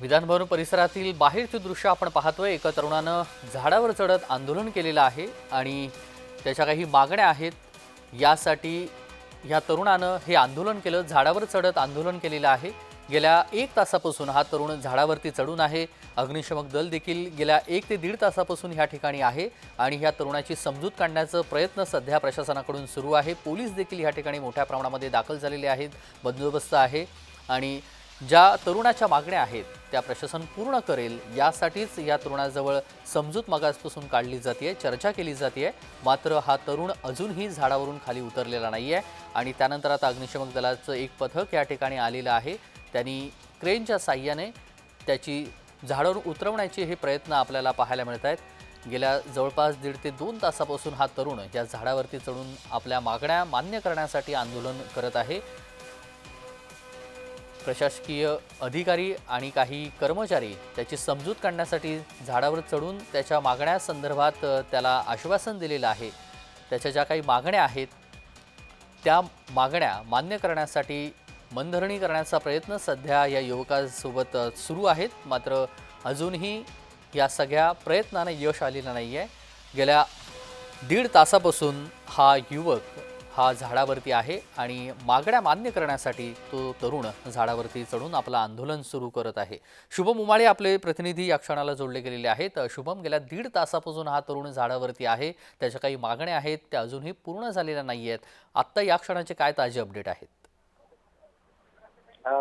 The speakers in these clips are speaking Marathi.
विधानभवन परिसरातील बाहेरची दृश्य आपण पाहतोय. एका तरुणानं झाडावर चढत आंदोलन केलेलं आहे आणि त्याच्या काही मागण्या आहेत. यासाठी ह्या तरुणानं हे आंदोलन केलं झाडावर चढत आंदोलन केलेलं आहे. गेल्या एक तासापासून हा तरुण झाडावरती चढून आहे. अग्निशमक दल देखील गेल्या एक ते दीड तासापासून ह्या ठिकाणी आहे आणि ह्या तरुणाची समजूत काढण्याचा प्रयत्न सध्या प्रशासनाकडून सुरू आहे. पोलीस देखील ह्या ठिकाणी मोठ्या प्रमाणामध्ये दाखल झालेले आहेत बंदोबस्त आहे आणि ज्या तरुणाच्या मागण्या आहेत त्या प्रशासन पूर्ण करेल यासाठीच या तरुणाजवळ समजूत मागासपासून काढली जाते चर्चा केली जाते मात्र हा तरुण अजूनही झाडावरून खाली उतरलेला नाही आहे आणि त्यानंतर आता अग्निशमक दलाचं एक पथक या ठिकाणी आलेलं आहे. त्यांनी क्रेनच्या साह्याने त्याची झाडावरून उतरवण्याचे हे प्रयत्न आपल्याला पाहायला मिळत आहेत. गेल्या जवळपास दीड ते दोन तासापासून हा तरुण या झाडावरती चढून आपल्या मागण्या मान्य करण्यासाठी आंदोलन करत आहे. प्रशासकीय अधिकारी आणि काही कर्मचारी त्याची समजूत काढण्यासाठी झाडावर चढून त्याच्या मागण्यासंदर्भात त्याला आश्वासन दिलेलं आहे. त्याच्या ज्या काही मागण्या आहेत त्या मागण्या मान्य करण्यासाठी मनधरणी करण्याचा प्रयत्न सध्या या युवकासोबत सुरू आहेत. मात्र अजूनही या सगळ्या प्रयत्नाने यश आलेलं नाही आहे गेल्या दीड तासापासून हा युवक हा झाडावरती आहे आणि मागण्या मान्य करण्यासाठी तो तरुण झाडावरती चढून आपलं आंदोलन सुरू करत आहे. शुभम उमाळे आपले प्रतिनिधी या क्षणाला जोडले गेलेले आहेत. शुभम गेल्या दीड तासापासून हा तरुण झाडावरती आहे. त्याच्या काही मागण्या आहेत त्या अजूनही पूर्ण झालेल्या नाही आहेत. आत्ता या क्षणाचे काय ताजे अपडेट आहेत?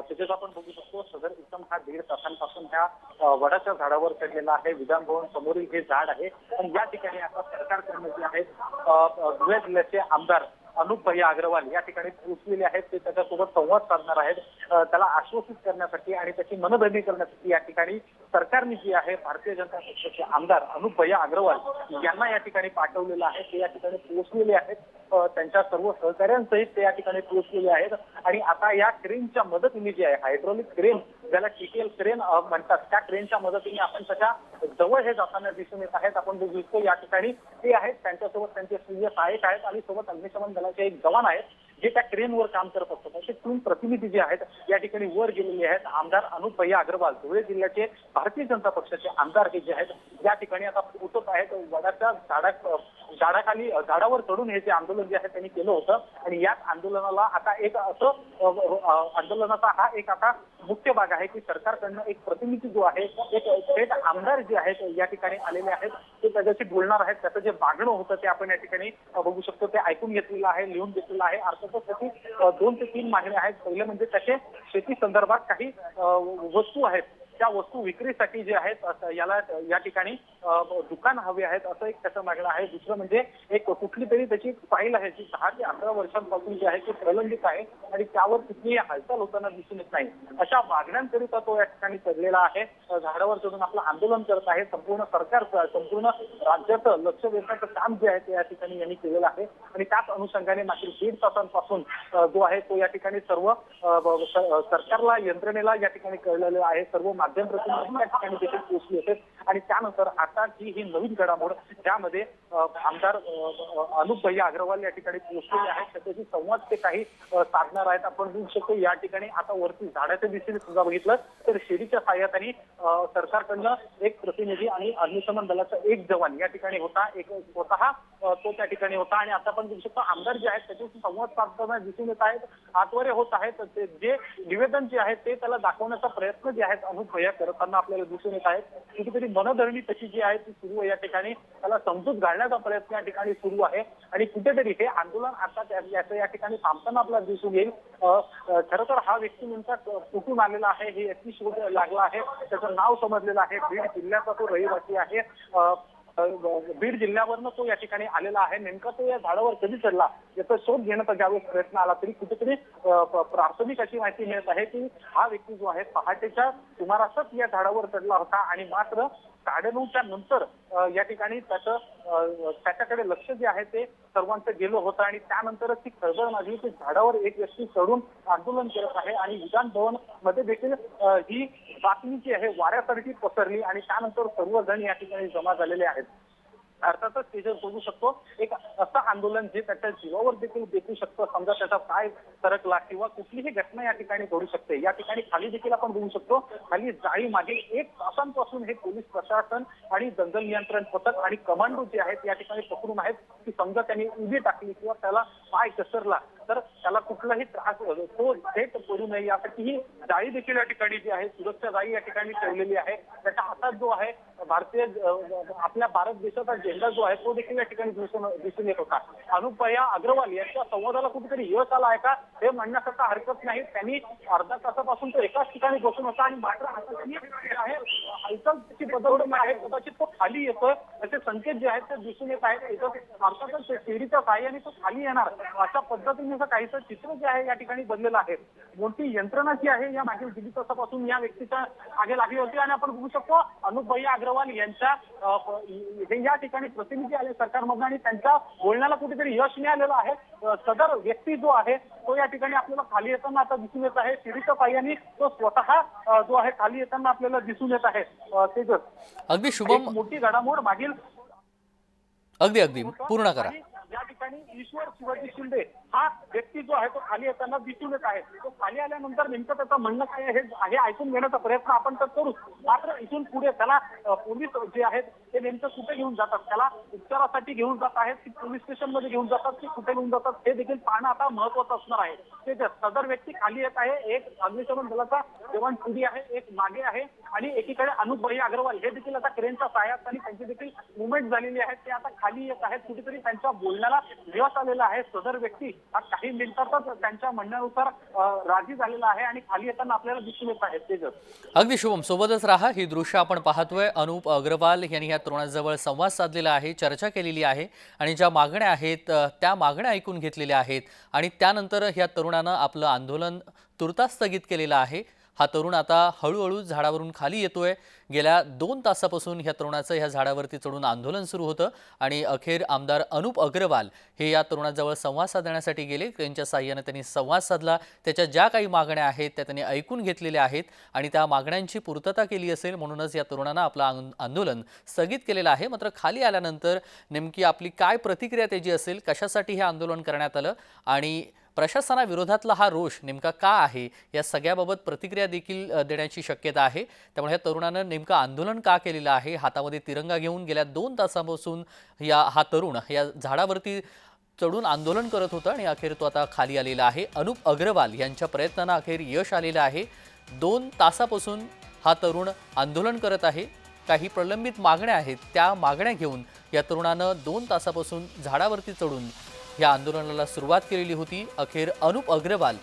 तिथेच आपण बघू शकतो सदर इसम हा दीड तासांपासून ह्या वडाच्या झाडावर चढलेला आहे. विधानभवन समोरील हे झाड आहे. पण या ठिकाणी आता सरकारकडनं जे आहेत. धुळे जिल्ह्याचे आमदार अनुप भैया अग्रवाल या ठिकाणी पोहोचलेले आहेत. ते त्याच्यासोबत संवाद साधणार आहेत. त्याला आश्वासित करण्यासाठी आणि त्याची मनधरणी करण्यासाठी या ठिकाणी सरकारने जी आहे भारतीय जनता पक्षाचे आमदार अनुप भैया अग्रवाल यांना या ठिकाणी पाठवलेलं आहे. ते या ठिकाणी पोहोचलेले आहेत. त्यांच्या सर्व सहकाऱ्यांसहित ते या ठिकाणी पोहोचलेले आहेत. आणि आता या क्रेनच्या मदतीने जी आहे हायड्रॉलिक क्रेन ज्याला टीटीएल क्रेन म्हणतात त्या क्रेनच्या मदतीने आपण त्याच्याजवळ हे जाताना दिसून येत आहेत. आपण जे दिसतो या ठिकाणी ते आहेत. त्यांच्यासोबत त्यांचे सहाय्यक आहेत आणि सोबत अग्निशमन दलाचे एक जवान आहेत. जे त्या क्रेनवर काम करत असतात. असे तीन प्रतिनिधी जे आहेत या ठिकाणी वर गेलेले आहेत. आमदार अनुप भैया अग्रवाल धुळे जिल्ह्याचे भारतीय जनता पक्षाचे आमदार हे जे आहेत या ठिकाणी आता उठत आहेत. वडाच्या झाडा झाडाखाली झाडावर चढून हे जे आंदोलन जे आहे त्यांनी केलं होतं. आणि याच आंदोलनाला आता एक असं आंदोलनाचा हा एक आता मुख्य भाग आहे की सरकारकडनं एक प्रतिनिधी जो आहे एक थेट आमदार जे आहेत या ठिकाणी आलेले आहेत. ते त्याच्याशी बोलणार आहेत. त्याचं जे मागणं होतं ते आपण या ठिकाणी बघू शकतो. ते ऐकून घेतलेलं आहे लिहून घेतलेलं आहे. अर्थात त्याची दोन ते तीन मागण्या आहेत. पहिले म्हणजे त्याचे शेती संदर्भात काही वस्तू आहेत. त्या वस्तू विक्रीसाठी जे आहेत याला या ठिकाणी दुकान हवे आहेत असं एक त्याचं मागणं आहे. दुसरं म्हणजे एक कुठली तरी त्याची फाईल आहे जी दहा ते अकरा वर्षांपासून जी आहे ती प्रलंबित आहे आणि त्यावर कुठलीही हालचाल होताना दिसून येत नाही. अशा मागण्यांकरिता तो या ठिकाणी चढलेला आहे. झाडावर चढून आपलं आंदोलन करत आहे. संपूर्ण सरकारचं संपूर्ण राज्याचं लक्ष वेधण्याचं काम जे आहे ते या ठिकाणी यांनी केलेलं आहे. आणि त्याच अनुषंगाने मागील दीड तासांपासून जो आहे तो या ठिकाणी सर्व सरकारला यंत्रणेला या ठिकाणी कळलेलं आहे. सर्व माध्यम प्रतिनिधी या ठिकाणी देखील पोहोचले असेल आणि त्यानंतर आता ही नवीन घडामोड ज्यामध्ये आमदार अनुप भैया अग्रवाल या ठिकाणी पोहोचलेले आहेत. त्याच्याशी संवाद ते काही साधणार आहेत. आपण बघू शकतो या ठिकाणी आता वरती झाडाच्या दिशेने सुद्धा बघितलं तर शेरीच्या साह्याने सरकारकडनं एक प्रतिनिधी आणि अग्निशमन दलाचा एक जवान या ठिकाणी होता. एक स्वतः तो त्या ठिकाणी होता. आणि आता आपण बघू शकतो आमदार जे आहेत त्याच्याशी संवाद साधताना दिसून येत आहेत आतवरे होत आहेत. ते जे निवेदन जे आहे ते त्याला दाखवण्याचा प्रयत्न जे आहेत अनुप भैया करताना आपल्याला दिसून येत आहेत. कुठेतरी मनधरणी तशी जी आहे ती सुरू आहे या ठिकाणी. त्याला समजूत घालण्याचा प्रयत्न या ठिकाणी सुरू आहे. आणि कुठेतरी हे आंदोलन आता याचं या ठिकाणी थांबताना आपल्याला दिसून येईल. अ, खरं तर हा व्यक्ती नेमका कुठून आलेला आहे? हे याची शोध लागला आहे. त्याचं नाव समजलेलं आहे. बीड जिल्ह्याचा तो रहिवासी आहे. बीड जिल्ह्यावरनं तो या ठिकाणी आलेला आहे. नेमका तो या झाडावर कधी चढला? याचा शोध घेण्याचा ज्यावेळेस प्रयत्न आला तरी कुठेतरी प्राथमिक अशी माहिती मिळत आहे की हा व्यक्ती जो आहे पहाटेच्या सुमारासच या झाडावर चढला होता. आणि मात्र साडेनऊच्या नंतर या ठिकाणी त्याचं त्याच्याकडे लक्ष जे आहे ते सर्वांचं गेलं होतं आणि त्यानंतरच ती खळबळ माजली. की झाडावर एक व्यक्ती चढून आंदोलन करत आहे आणि विधान भवनमध्ये देखील ही बातमी जी आहे वाऱ्यासारखी पसरली आणि त्यानंतर सर्वजण या ठिकाणी जमा झालेले आहेत. अर्थातच तेजस बघू शकतो एक असं आंदोलन जे त्याच्या जीवावर देखील देखू शकतं समजा त्याचा पाय सरकला किंवा कुठलीही घटना या ठिकाणी घडू शकते या ठिकाणी खाली देखील आपण बघू शकतो खाली जाळी मागे एक तासांपासून हे पोलीस प्रशासन आणि दंगल नियंत्रण पथक आणि कमांडो जे आहेत या ठिकाणी पकडून आहेत की समजा त्यांनी उभी टाकली किंवा त्याला पाय घसरला तर त्याला कुठलाही त्रास तो थेट पडू नये यासाठी ही जाळी देखील या ठिकाणी जी आहे सुरक्षा जाळी या ठिकाणी ठेवलेली आहे. त्याच्या हातात जो आहे भारतीय आपल्या भारत देशाचा झेंडा जो आहे तो देखील या ठिकाणी दिसून दिसून येत होता. अनुपया अग्रवाल यांच्या संवादाला कुठेतरी यश आला आहे का? हे म्हणण्याकरता हरकत नाही. त्यांनी अर्धा तासापासून तो एकाच ठिकाणी बसून होता आणि मात्र आता त्यांनी आहे. हालचाल त्याची बदलून आहे. कदाचित तो खाली येतोय. त्याचे संकेत जे आहेत ते दिसून येत आहेत. इथं अर्थातच शिडीच्या साह्याने तो खाली येणार अशा पद्धतीने असं काहीसं चित्र जे आहे या ठिकाणी बनलेलं आहे. मोठी यंत्रणा जी आहे या मागील दीड तासापासून या व्यक्तीच्या मागे लागली होती. आणि आपण बघू शकतो अनुपया अग्रवाल यांच्या हे या ठिकाणी प्रतिनिधी आले सरकारमधून आणि त्यांच्या बोलण्याला कुठेतरी यश मिळालेलं आहे. सदर व्यक्ती जो आहे तो या ठिकाणी आपल्याला खाली येताना आता दिसून येत आहे. शिडीच्या साह्याने तो स्वतः जो आहे खाली येताना आपल्याला दिसून येत आहे. तेजस. अगदी शुभम मोठी घडामोड मागील अगदी अगदी. पूर्ण करा. या ठिकाणी ईश्वर शिवाजी शिंदे हा व्यक्ती जो आहे तो खाली येताना दिसून येत आहे. तो खाली आल्यानंतर नेमकं त्याचं म्हणणं काय आहे हे ऐकून घेण्याचा प्रयत्न आपण तर करू मात्र इथून पुढे त्याला पोलीस जे आहेत ते नेमकं कुठे घेऊन जातात? त्याला उपचारासाठी घेऊन जात आहेत की पोलीस स्टेशनमध्ये घेऊन जातात की कुठे घेऊन जातात? हे देखील पाहणं आता महत्वाचं असणार आहे. ते सदर व्यक्ती खाली येत आहे एक अग्निशमन दलाचा जवान पुढे आहे एक मागे आहे आणि एकीकडे अनुपभाई अग्रवाल. हे देखील आता क्रेनच्या सहाय्यात आणि त्यांची देखील मुवमेंट झालेली आहे. ते आता खाली येत आहेत. कुठेतरी त्यांच्या बोलण्याला यश आलेला आहे. सदर व्यक्ती हा काही मिनिटातच त्यांच्या म्हणण्यानुसार राजी झालेला आहे आणि खाली येताना आपल्याला दिसून येत आहे तेजस अगदी शुभम सोबतच राहा. ही दृश्य आपण पाहतोय. अनुप अग्रवाल यांनी या तरुणाजवळ संवाद साधलेला आहे चर्चा केलेली आहे आणि ज्या मागण्या आहेत त्या मागण्या ऐकून घेतलेल्या आहेत आणि त्यानंतर या तरुणानं आपलं आंदोलन तुर्तास स्थगित केलेलं आहे. हा तरुण आता हळूहळू झाडावरून खाली येतोय. गेल्या दोन तासापासून ह्या तरुणाचं ह्या झाडावरती चढून आंदोलन सुरू होतं आणि अखेर आमदार अनुप अग्रवाल हे या तरुणाजवळ संवाद साधण्यासाठी गेले. त्यांच्या साह्यानं त्यांनी संवाद साधला. त्याच्या ज्या काही मागण्या आहेत त्या त्यांनी ऐकून घेतलेल्या आहेत आणि त्या मागण्यांची पूर्तता केली असेल म्हणूनच या तरुणानं आपलं आंदोलन स्थगित केलेलं आहे. मात्र खाली आल्यानंतर नेमकी आपली काय प्रतिक्रिया त्याची असेल कशासाठी हे आंदोलन करण्यात आलं आणि प्रशासनाविरोधातला हा रोष नेमका का आहे? या सगळ्याबाबत प्रतिक्रिया देखील देण्याची शक्यता आहे. त्यामुळे या तरुणानं नेमकं आंदोलन का केलेलं आहे? हातामध्ये तिरंगा घेऊन गेल्या दोन तासापासून या हा तरुण या झाडावरती चढून आंदोलन करत होता आणि अखेर तो आता खाली आलेला आहे. अनुप अग्रवाल यांच्या प्रयत्नांना अखेर यश आलेलं आहे. दोन तासापासून हा तरुण आंदोलन करत आहे. काही प्रलंबित मागण्या आहेत. त्या मागण्या घेऊन या तरुणानं दोन तासापासून झाडावरती चढून या आंदोलनाला सुरुवात केलेली होती. अखेर अनुप अग्रवाल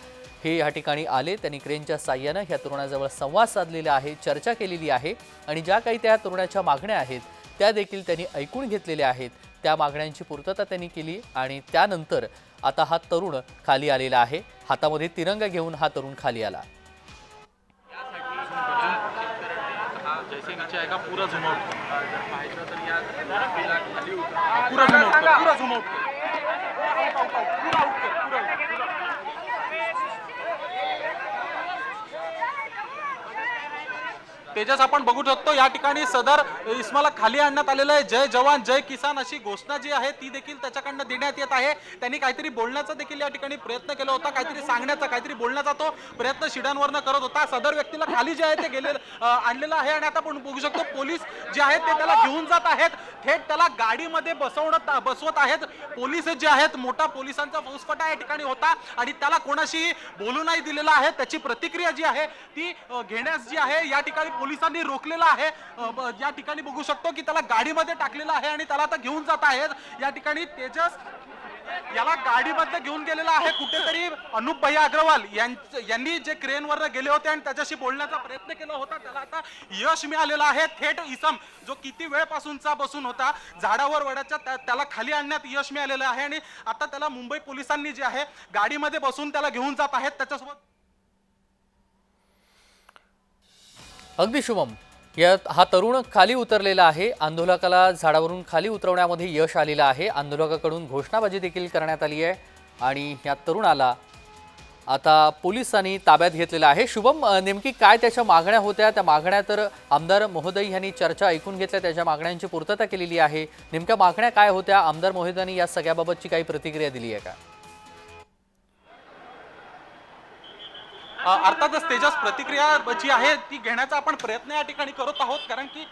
हे या ठिकाणी आले. त्यांनी क्रेनच्या साह्यानं ह्या तरुणाजवळ संवाद साधलेला आहे चर्चा केलेली आहे आणि ज्या काही त्या तरुणाच्या मागण्या आहेत त्या देखील त्यांनी ऐकून घेतलेल्या आहेत. त्या मागण्यांची पूर्तता त्यांनी केली आणि त्यानंतर आता हा तरुण खाली आलेला आहे. हातामध्ये तिरंगा घेऊन हा तरुण खाली आला. पुरा तेजस आपण बघू शकतो या ठिकाणी सदर इस्माला खाली आणण्यात आलेलं आहे. जय जवान जय किसान अशी घोषणा जी आहे ती देखील त्याच्याकडनं देण्यात येत आहे. त्यांनी काहीतरी बोलण्याचा देखील या ठिकाणी प्रयत्न केला होता काहीतरी सांगण्याचा काहीतरी बोलण्याचा तो प्रयत्न शिडांवरनं करत होता. सदर व्यक्तीला खाली जे आहे ते गेले आणलेलं आहे. आणि आता आपण बघू शकतो पोलीस जे आहेत ते त्याला घेऊन जात आहेत. थेट त्याला गाडीमध्ये बसवणं बसवत आहेत. पोलीस जे आहेत मोठा पोलिसांचा फौजफाटा या ठिकाणी होता आणि त्याला कोणाशी बोलू नाही दिलेला आहे. त्याची प्रतिक्रिया जी आहे ती घेण्यास जी आहे या ठिकाणी पोलिसांनी रोखलेलं आहे. या ठिकाणी बघू शकतो की त्याला गाडीमध्ये टाकलेलं आहे आणि त्याला आता घेऊन जात आहेत. या ठिकाणी तेजस याला गाडीमध्ये घेऊन गेलेला आहे कुठेतरी अनुप भैया अग्रवाल. यांनी जे क्रेनवर गेले होते आणि त्याच्याशी बोलण्याचा प्रयत्न केला होता त्याला आता यश मिळालेलं आहे. थेट इसम जो किती वेळपासूनचा बसून होता झाडावर वडाच्या त्याला खाली आणण्यात यश मिळालेलं आहे आणि आता त्याला मुंबई पोलिसांनी जे आहे गाडीमध्ये बसून त्याला घेऊन जात आहेत. त्याच्यासोबत अगदी शुभम यात हा तरुण खाली उतरलेला आहे. आंदोलकाला झाडावरून खाली उतरवण्यामध्ये यश आलेलं आहे. आंदोलकाकडून घोषणाबाजी देखील करण्यात आली आहे आणि या तरुणाला आता पोलिसांनी ताब्यात घेतलेला आहे. शुभम नेमकी काय त्याच्या मागण्या होत्या? त्या मागण्या तर आमदार महोदय यांनी चर्चा ऐकून घेतल्या. त्याच्या मागण्यांची पूर्तता केलेली आहे. नेमक्या मागण्या काय होत्या? आमदार महोदयांनी या सगळ्याबाबतची काही प्रतिक्रिया दिली आहे का? अर्थातच तेजस प्रतिक्रिया जी आहे ती घेण्याचा आपण प्रयत्न या ठिकाणी करत आहोत. कारण की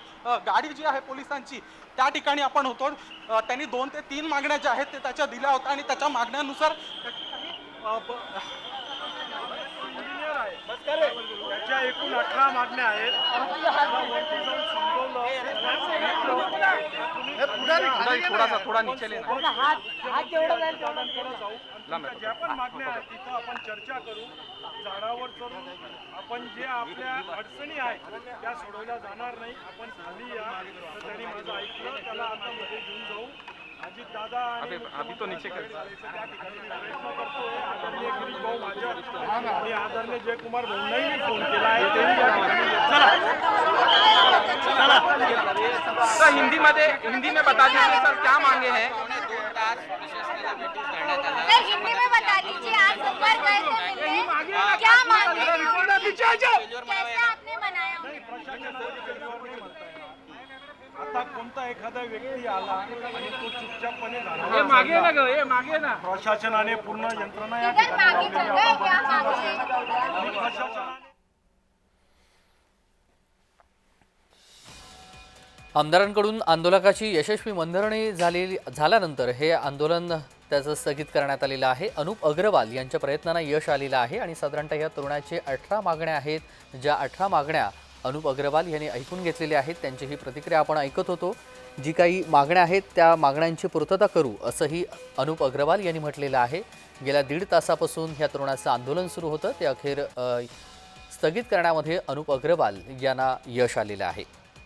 गाडी जी आहे पोलिसांची त्या ठिकाणी आपण होतो. त्यांनी दोन ते तीन मागण्या ज्या आहेत ते त्याच्या दिल्या होत्या आणि त्याच्या मागण्यानुसार त्याच्या एकूण अठरा मागण्या आहेत. पुढारी थोडासा थोडा नीचे लेना. ज्या पण मागण्या आहेत तिथं आपण चर्चा करू. झाडावर चढून आपण जे आपल्या अडचणी आहेत त्या सोडवल्या जाणार नाही. आपण खाली या. तर त्यांनी माझं ऐकलं. त्याला आता मध्ये घेऊन जाऊ. अजित दादा आणि मुख्यमंत्री झाल्याचं त्या ठिकाणी मी प्रयत्न करतोय. आदरणीय गिरीश भाऊ माझ्या आणि आदरणीय जयकुमार भाऊंनाही मी फोन केला आहे. तेही या ठिकाणी चला. सर हिंदी में हिंदी में बता दीजिए सर क्या मांगे हैं? सर हिंदी में बता दीजिए आज ऊपर गए थे मिलने क्या मांगे कैसे आपने मनाया आता कोणता एखादा व्यक्ती आला आणि तो चुपचापपणे झाला. मागे ना ग ये मागे ना. प्रशासनाने पूर्ण यंत्रणा या ठिकाणी क्या मांगे. प्रशासनाने आमदारांकडून आंदोलकाची यशस्वी मनधरणी झालेली झाल्यानंतर हे आंदोलन त्याचं स्थगित करण्यात आलेलं आहे. अनुप अग्रवाल यांच्या प्रयत्नांना यश आलेलं आहे आणि साधारणतः या तरुणाचे अठरा मागण्या आहेत. ज्या अठरा मागण्या अनुप अग्रवाल यांनी ऐकून घेतलेल्या आहेत त्यांची ही प्रतिक्रिया आपण ऐकत होतो. जी काही मागण्या आहेत त्या मागण्यांची पूर्तता करू असंही अनुप अग्रवाल यांनी म्हटलेलं आहे. गेल्या दीड तासापासून या तरुणाचं आंदोलन सुरू होतं. ते अखेर स्थगित करण्यामध्ये अनुप अग्रवाल यांना यश आलेलं आहे.